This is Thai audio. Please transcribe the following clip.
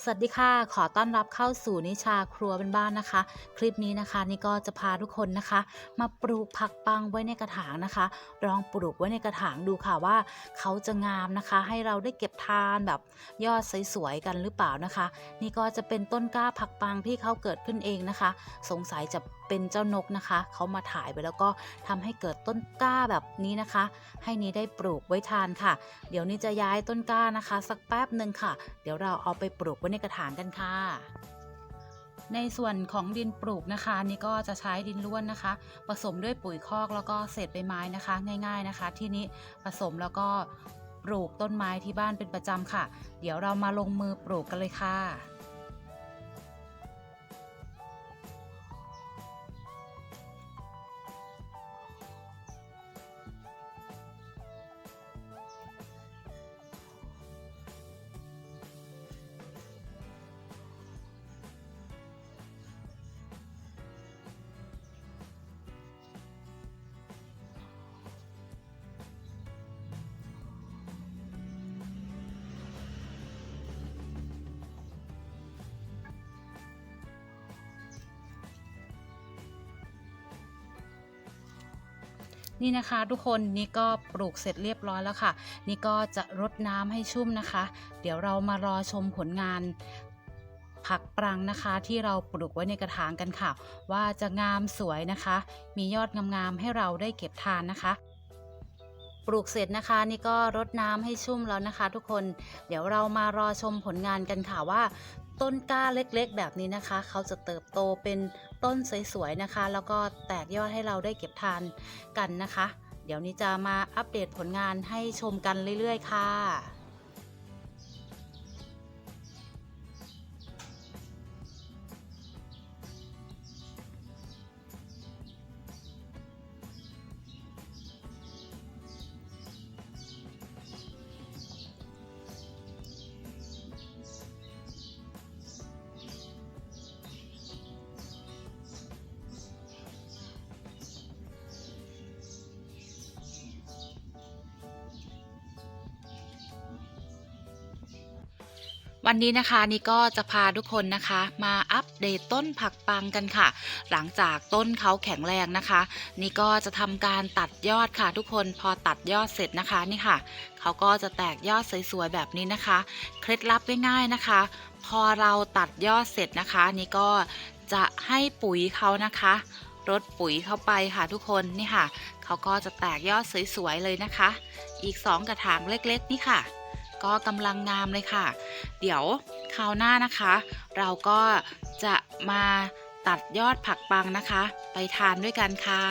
สวัสดีค่ะ ขอต้อนรับเข้าสู่นิชาครัวเป็นบ้านนะคะ คลิปนี้นะคะนี่ก็จะพาทุกคนนะคะ มาปลูกผักปังไว้ในกระถางนะคะ ลองปลูกไว้ในกระถางดูค่ะว่าเขาจะงามนะคะ ให้เราได้เก็บทานแบบยอดสวยๆกันหรือเปล่านะคะ นี่ก็จะเป็นต้นกล้าผักปังที่เขาเกิดขึ้นเองนะคะ สงสัยจะ เป็นเจ้านกนะคะเขามาถ่ายไปแล้วก็ทำให้เกิดต้นกล้าแบบนี้นะคะ ให้นี้ได้ปลูกไว้ทานค่ะ เดี๋ยวนี้จะย้ายต้นกล้านะคะ สักแป๊บหนึ่งค่ะ เดี๋ยวเราเอาไปปลูกไว้ในกระถางกันค่ะในส่วนของดินปลูกนะคะนี่ก็จะใช้ดินล้วนนะคะ ผสมด้วยปุ๋ยคอกแล้วก็เศษใบไม้นะคะ ง่าย ๆนะคะ ที่นี้ผสมแล้วก็ปลูกต้นไม้ที่บ้านเป็นประจำค่ะ เดี๋ยวเรามาลงมือปลูกกันเลยค่ะ นี่นะคะทุกคนนี่ก็ปลูกเสร็จเรียบร้อยแล้วค่ะ นี่ก็จะรดน้ำให้ชุ่มนะคะ เดี๋ยวเรามารอชมผลงานผักปรังนะคะที่เราปลูกไว้ในกระถางกันค่ะ ว่าจะงามสวยนะคะ มียอดงามๆให้เราได้เก็บทานนะคะ ปลูกเสร็จนะคะนี่ก็รดน้ำให้ชุ่มแล้วนะคะ ทุกคนเดี๋ยวเรามารอชมผลงานกันค่ะว่า ต้นกล้าเล็กๆ แบบนี้นะคะ เขาจะเติบโตเป็นต้นสวยๆนะคะ แล้วก็แตกยอดให้เราได้เก็บทานกันนะคะ เดี๋ยวนี้จะมาอัปเดตผลงานให้ชมกันเรื่อยๆ ค่ะ วันนี้นะคะนี่ก็จะพาทุกคนนะคะ มาอัปเดตต้นผักปังกันค่ะ หลังจากต้นเขาแข็งแรงนะคะ นี่ก็จะทำการตัดยอดค่ะ ทุกคนพอตัดยอดเสร็จนะคะนี่ค่ะเขาก็จะแตกยอดสวยๆแบบนี้นะคะ เคล็ดลับง่ายๆนะคะ พอเราตัดยอดเสร็จนะคะ นี่ก็จะให้ปุ๋ยเขานะคะรดปุ๋ยเข้าไปค่ะทุกคนนี่ค่ะเขาก็จะแตกยอดสวยๆเลยนะคะ อีก 2 กระถางเล็กๆนี่ค่ะ ก็กำลังงามเลยค่ะ เดี๋ยวคราวหน้านะคะ เราก็จะมาตัดยอดผักปังนะคะ ไปทานด้วยกันค่ะ